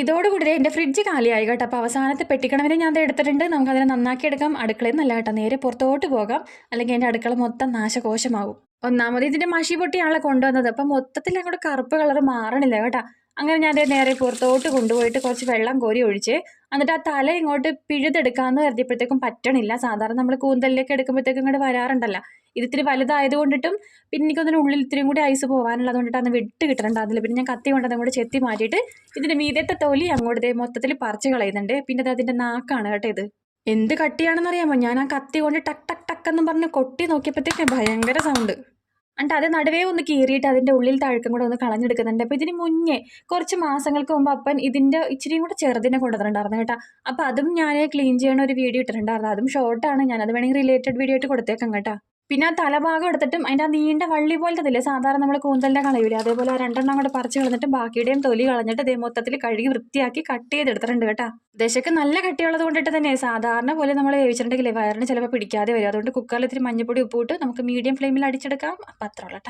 ഇതോടുകൂടി എന്റെ ഫ്രിഡ്ജ് കാലിയായി കേട്ടോ. അപ്പോൾ അവസാനത്തെ പെട്ടിക്കണവിനെ ഞാൻ എടുത്തിട്ടുണ്ട്. നമുക്ക് അതിനെ നന്നാക്കി എടുക്കാം. അടുക്കളയിൽ നല്ല കേട്ടോ. നേരെ പുറത്തോട്ട് പോകാം. അല്ലെങ്കിൽ എന്റെ അടുക്കള മൊത്തം നാശകോശമാകും. ഒന്നാമത് ഇതിന്റെ മഷി പൊട്ടിയാണല്ലോ കൊണ്ടുവന്നത്. അപ്പം മൊത്തത്തിൽ അങ്ങോട്ട് കറുപ്പ് കളർ മാറണില്ല കേട്ടോ. അങ്ങനെ ഞാൻ നേരെ പുറത്തോട്ട് കൊണ്ടുപോയിട്ട് കുറച്ച് വെള്ളം കോരി ഒഴിച്ച് എന്നിട്ട് ആ തല ഇങ്ങോട്ട് പിഴുതെടുക്കാമെന്ന് കരുതിയപ്പോഴത്തേക്കും പറ്റണില്ല. സാധാരണ നമ്മൾ കൂന്തലിലേക്ക് എടുക്കുമ്പോഴത്തേക്കും ഇങ്ങോട്ട് വരാറുണ്ടല്ലോ. ഇത് ഇത്തിരി വലുതായത് കൊണ്ടിട്ടും പിന്നെ എനിക്കൊന്നിനും ഉള്ളിൽ ഇത്തിരിയും കൂടി ഐസ് പോകാനുള്ളത് കൊണ്ടിട്ട് അന്ന് വിട്ട് കിട്ടണ്ട പിന്നെ ഞാൻ കത്തി കൊണ്ട് അങ്ങോട്ട് ചെത്തി മാറ്റിയിട്ട് ഇതിന്റെ മീതത്തെ തൊലി അങ്ങോട്ട് മൊത്തത്തിൽ പറിച്ച് കളയുന്നുണ്ട്. പിന്നെ അത് അതിന്റെ നാക്കാണ് കേട്ടോ ഇത്. എന്ത് കട്ടിയാണെന്ന് അറിയാമോ? ഞാൻ ആ കത്തി കൊണ്ട് ടക്ക് ടക്ക് ടക്ക് എന്ന് പറഞ്ഞ് കൊട്ടി നോക്കിയപ്പോഴത്തേക്കും ഭയങ്കര സൗണ്ട് എന്നിട്ട് അത് നടുവേ ഒന്ന് കീറിയിട്ട് അതിന്റെ ഉള്ളിൽ തഴുക്കം കൂടെ ഒന്ന് കളഞ്ഞെടുക്കുന്നുണ്ട്. അപ്പോൾ ഇതിന് മുന്നേ കുറച്ച് മാസങ്ങൾക്ക് മുമ്പ് അപ്പൻ ഇതിന്റെ ഇച്ചിരിയും കൂടെ ചെറുതിനെ കൊണ്ടുവന്നിട്ടുണ്ടായിരുന്നു കേട്ടോ. അപ്പോൾ അതും ഞാൻ ക്ലീൻ ചെയ്യണ ഒരു വീഡിയോ ഇട്ടിട്ടുണ്ടായിരുന്നു. അതും ഷോർട്ടാണ് ഞാൻ അത് വേണമെങ്കിൽ റിലേറ്റഡ് വീഡിയോ ആയിട്ട് കൊടുത്തേക്കാം കേട്ടോ. പിന്നെ ആ തലഭാഗം എടുത്തിട്ടും അതിന്റെ ആ നീണ്ട വള്ളി പോലത്തെ ഇല്ലേ സാധാരണ നമ്മൾ കൂന്തലിന്റെ കളയൂല? അതേപോലെ ആ രണ്ടെണ്ണം കൂടെ പറിച്ച് കളഞ്ഞിട്ട് ബാക്കിയുടെയും തൊലി കളഞ്ഞിട്ട് ഇതേ മൊത്തത്തിൽ കഴുകി വൃത്തിയാക്കി കട്ട് ചെയ്തെടുത്തിട്ടുണ്ട് കേട്ടോ. ദശക്ക് നല്ല കട്ടിയുള്ളത് കൊണ്ടിട്ട് തന്നെ സാധാരണ പോലെ നമ്മൾ വേവിച്ചിട്ടുണ്ടെങ്കിൽ വയറിന് ചിലപ്പോൾ പിടിക്കാതെ വരും. അതുകൊണ്ട് കുക്കറിൽ ഇത്തിരി മഞ്ഞപ്പൊടി ഉപ്പിട്ട് നമുക്ക് മീഡിയം ഫ്ലെയിമിൽ അടിച്ചെടുക്കാം. അപ്പം അത്ര ഉള്ളൂ കേട്ടോ.